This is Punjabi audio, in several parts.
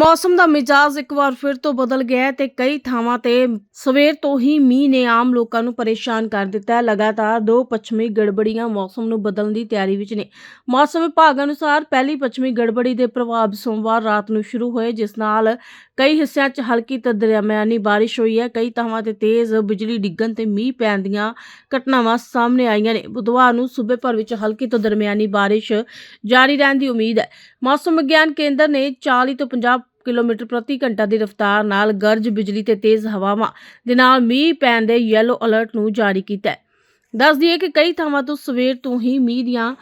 ਮੌਸਮ ਦਾ ਮਿਜਾਜ਼ ਇੱਕ ਵਾਰ ਫਿਰ ਤੋਂ ਬਦਲ ਗਿਆ ਹੈ ਤੇ ਕਈ ਥਾਵਾਂ ਤੇ ਸਵੇਰ ਤੋਂ ਹੀ ਮੀਂਹ ਨੇ ਆਮ ਲੋਕਾਂ ਨੂੰ ਪਰੇਸ਼ਾਨ ਕਰ ਦਿੱਤਾ ਹੈ। ਲਗਾਤਾਰ ਦੋ ਪੱਛਮੀ ਗੜਬੜੀਆਂ ਮੌਸਮ ਨੂੰ ਬਦਲਣ ਦੀ ਤਿਆਰੀ ਵਿੱਚ ਨੇ। ਮੌਸਮ ਵਿਭਾਗ ਅਨੁਸਾਰ ਪਹਿਲੀ ਪੱਛਮੀ ਗੜਬੜੀ ਦੇ ਪ੍ਰਭਾਵ ਸੋਮਵਾਰ ਰਾਤ ਨੂੰ ਸ਼ੁਰੂ ਹੋਏ, ਜਿਸ ਨਾਲ ਕਈ ਹਿੱਸਿਆਂ 'ਚ ਹਲਕੀ ਤੋਂ ਦਰਮਿਆਨੀ ਬਾਰਿਸ਼ ਹੋਈ ਹੈ। ਕਈ ਥਾਵਾਂ ਤੇ ਤੇਜ਼ ਬਿਜਲੀ ਡਿੱਗਣ ਤੇ ਮੀਂਹ ਪੈਣ ਦੀਆਂ ਘਟਨਾਵਾਂ ਸਾਹਮਣੇ ਆਈਆਂ ਨੇ। ਬੁੱਧਵਾਰ ਨੂੰ ਸੂਬੇ ਭਰ ਵਿੱਚ ਹਲਕੀ ਤੋਂ ਦਰਮਿਆਨੀ ਬਾਰਿਸ਼ ਜਾਰੀ ਰਹਿਣ ਦੀ ਉਮੀਦ ਹੈ। ਮੌਸਮ ਵਿਗਿਆਨ ਕੇਂਦਰ ਨੇ 40 ਤੋਂ 50 ਕਿਲੋਮੀਟਰ ਪ੍ਰਤੀ ਘੰਟਾ ਦੀ ਰਫ਼ਤਾਰ ਨਾਲ ਗਰਜ ਬਿਜਲੀ ਤੇ ਤੇਜ਼ ਹਵਾਵਾਂ ਦੇ ਨਾਲ ਮੀਂਹ ਪੈਣ ਦੇ ਯੈਲੋ ਅਲਰਟ ਨੂੰ ਜਾਰੀ ਕੀਤਾ ਹੈ। ਦੱਸ ਦਈਏ ਕਿ ਕਈ ਥਾਵਾਂ ਤੋਂ ਸਵੇਰ ਤੋਂ ਹੀ ਮੀਂਹ ਦੀਆਂ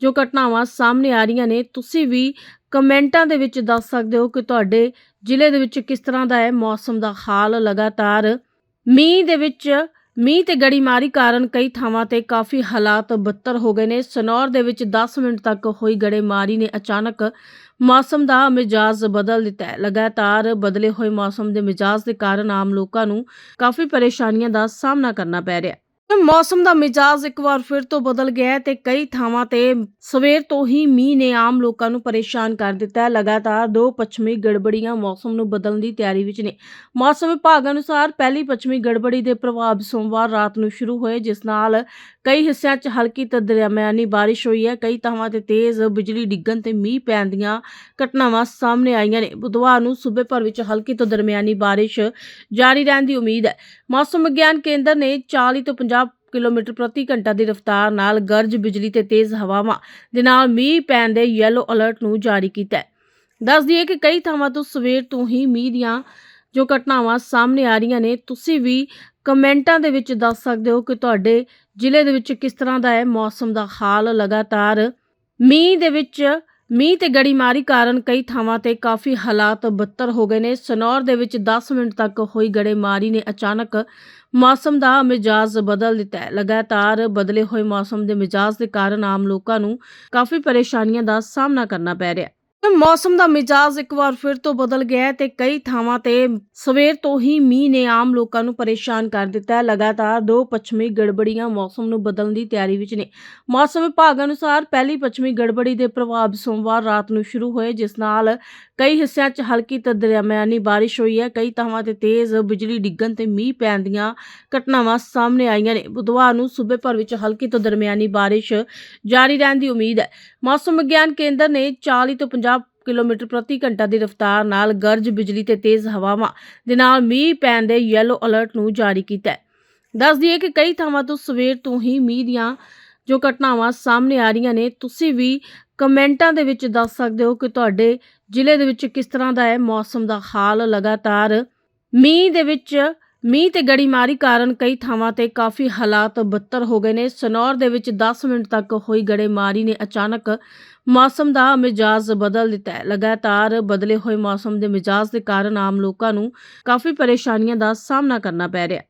ਜੋ ਘਟਨਾਵਾਂ ਸਾਹਮਣੇ ਆ ਰਹੀਆਂ ਨੇ, ਤੁਸੀਂ ਵੀ ਕਮੈਂਟਾਂ ਦੇ ਵਿੱਚ ਦੱਸ ਸਕਦੇ ਹੋ ਕਿ ਤੁਹਾਡੇ ਜ਼ਿਲ੍ਹੇ ਦੇ ਵਿੱਚ ਕਿਸ ਤਰ੍ਹਾਂ ਦਾ ਹੈ ਮੌਸਮ ਦਾ ਹਾਲ ਲਗਾਤਾਰ। ਮੀਂਹ ਦੇ ਵਿੱਚ ਮੀਂਹ ਤੇ ਗੜੀਮਾਰੀ ਕਾਰਨ ਕਈ ਥਾਵਾਂ ਤੇ ਕਾਫੀ ਹਾਲਾਤ ਬੱਤਰ ਹੋ ਗਏ ਨੇ। ਸਨੌਰ ਦੇ ਵਿੱਚ 10 ਮਿੰਟ ਤੱਕ ਹੋਈ ਗੜੇਮਾਰੀ ਨੇ ਅਚਾਨਕ ਮੌਸਮ ਦਾ ਮਿਜਾਜ਼ ਬਦਲ ਦਿੱਤਾ ਹੈ। ਲਗਾਤਾਰ ਬਦਲੇ ਹੋਏ ਮੌਸਮ ਦੇ ਮਿਜਾਜ਼ ਦੇ ਕਾਰਨ ਆਮ ਲੋਕਾਂ ਨੂੰ ਕਾਫੀ ਪਰੇਸ਼ਾਨੀਆਂ ਦਾ ਸਾਹਮਣਾ ਕਰਨਾ ਪੈ ਰਿਹਾ ਹੈ। ਮੌਸਮ ਦਾ ਮਿਜਾਜ਼ ਇੱਕ ਵਾਰ ਫਿਰ ਤੋਂ ਬਦਲ ਗਿਆ ਹੈ ਤੇ ਕਈ ਥਾਵਾਂ ਤੇ ਸਵੇਰ ਤੋਂ ਹੀ ਮੀਂਹ ਨੇ ਆਮ ਲੋਕਾਂ ਨੂੰ ਪਰੇਸ਼ਾਨ ਕਰ ਦਿੱਤਾ ਹੈ। ਲਗਾਤਾਰ ਦੋ ਪੱਛਮੀ ਗੜਬੜੀਆਂ ਮੌਸਮ ਨੂੰ ਬਦਲਣ ਦੀ ਤਿਆਰੀ ਵਿੱਚ ਨੇ। ਮੌਸਮ ਵਿਭਾਗ ਅਨੁਸਾਰ ਪਹਿਲੀ ਪੱਛਮੀ ਗੜਬੜੀ ਦੇ ਪ੍ਰਭਾਵ ਸੋਮਵਾਰ ਰਾਤ ਨੂੰ ਸ਼ੁਰੂ ਹੋਏ, ਜਿਸ ਨਾਲ ਕਈ ਹਿੱਸਿਆਂ 'ਚ ਹਲਕੀ ਤੋਂ ਦਰਮਿਆਨੀ ਬਾਰਿਸ਼ ਹੋਈ ਹੈ। ਕਈ ਥਾਵਾਂ ਤੇ ਤੇਜ਼ ਬਿਜਲੀ ਡਿੱਗਣ ਤੇ ਮੀਂਹ ਪੈਣ ਦੀਆਂ ਘਟਨਾਵਾਂ ਸਾਹਮਣੇ ਆਈਆਂ ਨੇ। ਬੁੱਧਵਾਰ ਨੂੰ ਸੂਬੇ ਭਰ ਵਿੱਚ ਹਲਕੀ ਤੋਂ ਦਰਮਿਆਨੀ ਬਾਰਿਸ਼ ਜਾਰੀ ਰਹਿਣ ਦੀ ਉਮੀਦ ਹੈ। ਮੌਸਮ ਵਿਗਿਆਨ ਕੇਂਦਰ ਨੇ 40 ਤੋਂ 50 ਕਿਲੋਮੀਟਰ ਪ੍ਰਤੀ ਘੰਟਾ ਦੀ ਰਫ਼ਤਾਰ ਨਾਲ ਗਰਜ ਬਿਜਲੀ ਤੇ ਤੇਜ਼ ਹਵਾਵਾਂ ਦੇ ਨਾਲ ਮੀਂਹ ਪੈਣ ਦੇ ਯੈਲੋ ਅਲਰਟ ਨੂੰ ਜਾਰੀ ਕੀਤਾ ਹੈ। ਦੱਸ ਦਈਏ ਕਿ ਕਈ ਥਾਵਾਂ ਤੋਂ ਸਵੇਰ ਤੋਂ ਹੀ ਮੀਂਹ ਦੀਆਂ ਜੋ ਘਟਨਾਵਾਂ ਸਾਹਮਣੇ ਆ ਰਹੀਆਂ ਨੇ, ਤੁਸੀਂ ਵੀ ਕਮੈਂਟਾਂ ਦੇ ਵਿੱਚ ਦੱਸ ਸਕਦੇ ਹੋ ਕਿ ਤੁਹਾਡੇ ਜ਼ਿਲ੍ਹੇ ਦੇ ਵਿੱਚ ਕਿਸ ਤਰ੍ਹਾਂ ਦਾ ਹੈ ਮੌਸਮ ਦਾ ਹਾਲ ਲਗਾਤਾਰ। ਮੀਂਹ ਦੇ ਵਿੱਚ ਮੀਂਹ ਤੇ ਗੜੀਮਾਰੀ ਕਾਰਨ ਕਈ ਥਾਵਾਂ ਤੇ ਕਾਫੀ ਹਾਲਾਤ ਬੱਤਰ ਹੋ ਗਏ ਨੇ। ਸਨੌਰ ਦੇ ਵਿੱਚ 10 ਮਿੰਟ ਤੱਕ ਹੋਈ ਗੜੇਮਾਰੀ ਨੇ ਅਚਾਨਕ ਮੌਸਮ ਦਾ ਮਿਜਾਜ਼ ਬਦਲ ਦਿੱਤਾ ਹੈ। ਲਗਾਤਾਰ ਬਦਲੇ ਹੋਏ ਮੌਸਮ ਦੇ ਮਿਜਾਜ਼ ਦੇ ਕਾਰਨ ਆਮ ਲੋਕਾਂ ਨੂੰ ਕਾਫੀ ਪਰੇਸ਼ਾਨੀਆਂ ਦਾ ਸਾਹਮਣਾ ਕਰਨਾ ਪੈ ਰਿਹਾ ਹੈ। ਮੌਸਮ ਦਾ ਮਿਜਾਜ਼ ਇੱਕ ਵਾਰ ਫਿਰ ਤੋਂ ਬਦਲ ਗਿਆ ਹੈ ਤੇ ਕਈ ਥਾਵਾਂ ਤੇ ਸਵੇਰ ਤੋਂ ਹੀ ਮੀਂਹ ਨੇ ਆਮ ਲੋਕਾਂ ਨੂੰ ਪਰੇਸ਼ਾਨ ਕਰ ਦਿੱਤਾ ਹੈ। ਲਗਾਤਾਰ ਦੋ ਪੱਛਮੀ ਗੜਬੜੀਆਂ ਮੌਸਮ ਨੂੰ ਬਦਲਣ ਦੀ ਤਿਆਰੀ ਵਿੱਚ ਨੇ। ਮੌਸਮ ਵਿਭਾਗ ਅਨੁਸਾਰ ਪਹਿਲੀ ਪੱਛਮੀ ਗੜਬੜੀ ਦੇ ਪ੍ਰਭਾਵ ਸੋਮਵਾਰ ਰਾਤ ਨੂੰ ਸ਼ੁਰੂ ਹੋਏ, ਜਿਸ ਨਾਲ ਕਈ ਹਿੱਸਿਆਂ 'ਚ ਹਲਕੀ ਤੋਂ ਦਰਮਿਆਨੀ ਬਾਰਿਸ਼ ਹੋਈ ਹੈ। ਕਈ ਥਾਵਾਂ ਤੇ ਤੇਜ਼ ਬਿਜਲੀ ਡਿੱਗਣ ਤੇ ਮੀਂਹ ਪੈਣ ਦੀਆਂ ਘਟਨਾਵਾਂ ਸਾਹਮਣੇ ਆਈਆਂ ਨੇ। ਬੁੱਧਵਾਰ ਨੂੰ ਸੂਬੇ ਭਰ ਵਿੱਚ ਹਲਕੀ ਤੋਂ ਦਰਮਿਆਨੀ ਬਾਰਿਸ਼ ਜਾਰੀ ਰਹਿਣ ਦੀ ਉਮੀਦ ਹੈ। ਮੌਸਮ ਵਿਗਿਆਨ ਕੇਂਦਰ ਨੇ 40 ਤੋਂ 50 ਕਿਲੋਮੀਟਰ ਪ੍ਰਤੀ ਘੰਟਾ ਦੀ ਰਫ਼ਤਾਰ ਨਾਲ ਗਰਜ ਬਿਜਲੀ ਤੇ ਤੇਜ਼ ਹਵਾਵਾਂ ਦੇ ਨਾਲ ਮੀਂਹ ਪੈਣ ਦੇ ਯੈਲੋ ਅਲਰਟ ਨੂੰ ਜਾਰੀ ਕੀਤਾ ਹੈ। ਦੱਸ ਦਈਏ ਕਿ ਕਈ ਥਾਵਾਂ ਤੋਂ ਸਵੇਰ ਤੋਂ ਹੀ ਮੀਂਹ ਦੀਆਂ ਜੋ ਘਟਨਾਵਾਂ ਸਾਹਮਣੇ ਆ ਰਹੀਆਂ ਨੇ, ਤੁਸੀਂ ਵੀ ਕਮੈਂਟਾਂ ਦੇ ਵਿੱਚ ਦੱਸ ਸਕਦੇ ਹੋ ਕਿ ਤੁਹਾਡੇ ਜ਼ਿਲ੍ਹੇ ਦੇ ਵਿੱਚ ਕਿਸ ਤਰ੍ਹਾਂ ਦਾ ਹੈ ਮੌਸਮ ਦਾ ਹਾਲ ਲਗਾਤਾਰ। ਮੀਂਹ ਦੇ ਵਿੱਚ ਮੀਂਹ ਤੇ ਗੜੀਮਾਰੀ ਕਾਰਨ ਕਈ ਥਾਵਾਂ ਤੇ ਕਾਫੀ ਹਾਲਾਤ ਬੱਤਰ ਹੋ ਗਏ ਨੇ। ਸਨੌਰ ਦੇ ਵਿੱਚ 10 ਮਿੰਟ ਤੱਕ ਹੋਈ ਗੜੇਮਾਰੀ ਨੇ ਅਚਾਨਕ ਮੌਸਮ ਦਾ ਮਿਜਾਜ਼ ਬਦਲ ਦਿੱਤਾ ਹੈ। ਲਗਾਤਾਰ ਬਦਲੇ ਹੋਏ ਮੌਸਮ ਦੇ ਮਿਜਾਜ਼ ਦੇ ਕਾਰਨ ਆਮ ਲੋਕਾਂ ਨੂੰ ਕਾਫੀ ਪਰੇਸ਼ਾਨੀਆਂ ਦਾ ਸਾਹਮਣਾ ਕਰਨਾ ਪੈ ਰਿਹਾ ਹੈ।